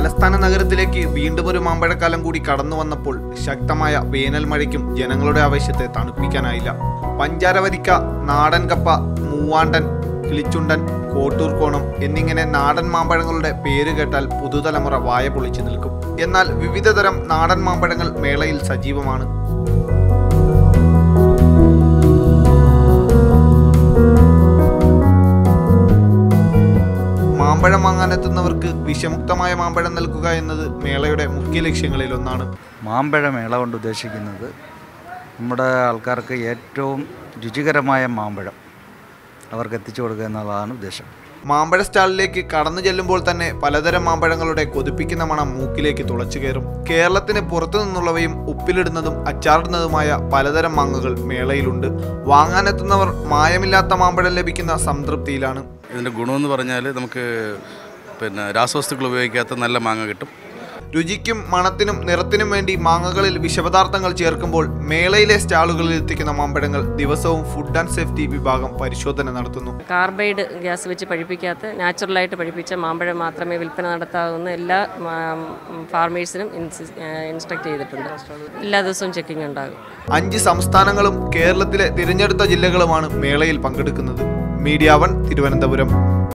തലസ്ഥാന നഗരത്തിലേക്ക് വീണ്ടും ഒരു മാമ്പഴക്കാലം കൂടി കടന്നു വന്നപ്പോൾ ശക്തമായ വേനൽ മഴയ്ക്കും ജനങ്ങളുടെ ആവശ്യത്തെ തണുപ്പിക്കാനായില്ല. പഞ്ചാരവരിക്ക നാടൻ കപ്പ മൂവാണ്ടൻ കിളിച്ചുണ്ടൻ കോട്ടൂർ കോണം എന്നിങ്ങനെ നാടൻ മാമ്പഴങ്ങളുടെ പേര് കേട്ടാൽ പുതുതലമുറ വായ പൊളിച്ചു നിൽക്കും. എന്നാൽ വിവിധതരം നാടൻ മാമ്പഴങ്ങൾ മേളയിൽ സജീവമാണ്. മാമ്പഴം വാങ്ങാനെത്തുന്നവർക്ക് വിഷമുക്തമായ മാമ്പഴം നൽകുക എന്നത് മേളയുടെ മുഖ്യ ലക്ഷ്യങ്ങളിൽ ലക്ഷ്യങ്ങളിലൊന്നാണ് മാമ്പഴമേള കൊണ്ട് ഉദ്ദേശിക്കുന്നത് നമ്മുടെ ആൾക്കാർക്ക് ഏറ്റവും രുചികരമായ മാമ്പഴം അവർക്ക് എത്തിച്ചു കൊടുക്കുക എന്നുള്ളതാണ് ഉദ്ദേശം. മാമ്പഴ സ്റ്റാളിലേക്ക് കടന്നു ചെല്ലുമ്പോൾ തന്നെ പലതരം മാമ്പഴങ്ങളുടെ കൊതിപ്പിക്കുന്ന മണം മൂക്കിലേക്ക് തുളച്ചു കയറും. കേരളത്തിന് പുറത്തു നിന്നുള്ളവയും ഉപ്പിലിടുന്നതും അച്ചാറിടുന്നതുമായ പലതരം മാങ്ങകൾ മേളയിലുണ്ട്. വാങ്ങാനെത്തുന്നവർ മായമില്ലാത്ത മാമ്പഴം ലഭിക്കുന്ന സംതൃപ്തിയിലാണ്. ഇതിന്റെ ഗുണമെന്ന് പറഞ്ഞാൽ നമുക്ക് പിന്നെ രാസവസ്തുക്കൾ ഉപയോഗിക്കാത്ത നല്ല മാങ്ങ കിട്ടും. രുചിക്കും മണത്തിനും നിറത്തിനും വേണ്ടി മാങ്ങകളിൽ വിഷപദാർത്ഥങ്ങൾ ചേർക്കുമ്പോൾ മേളയിലെ സ്റ്റാളുകളിൽ എത്തിക്കുന്ന മാമ്പഴങ്ങൾ ദിവസവും ഫുഡ് ആൻഡ് സേഫ്റ്റി വിഭാഗം പരിശോധന നടത്തുന്നു. കാർബൈഡ് ഗ്യാസ് വെച്ച് പഴിപ്പിക്കാത്ത നാച്ചുറലായിട്ട് പഴിപ്പിച്ച മാമ്പഴം മാത്രമേ വിൽപ്പന നടത്താവുന്ന എല്ലാ ഫാർമേഴ്സിനും ഇൻസ്ട്രക്ട് ചെയ്തിട്ടുണ്ട്. എല്ലാ ദിവസവും ചെക്കിംഗ് ഉണ്ടാകും. അഞ്ച് സംസ്ഥാനങ്ങളും കേരളത്തിലെ തിരഞ്ഞെടുത്ത ജില്ലകളുമാണ് മേളയിൽ പങ്കെടുക്കുന്നത്. Media one Thiruvananthapuram.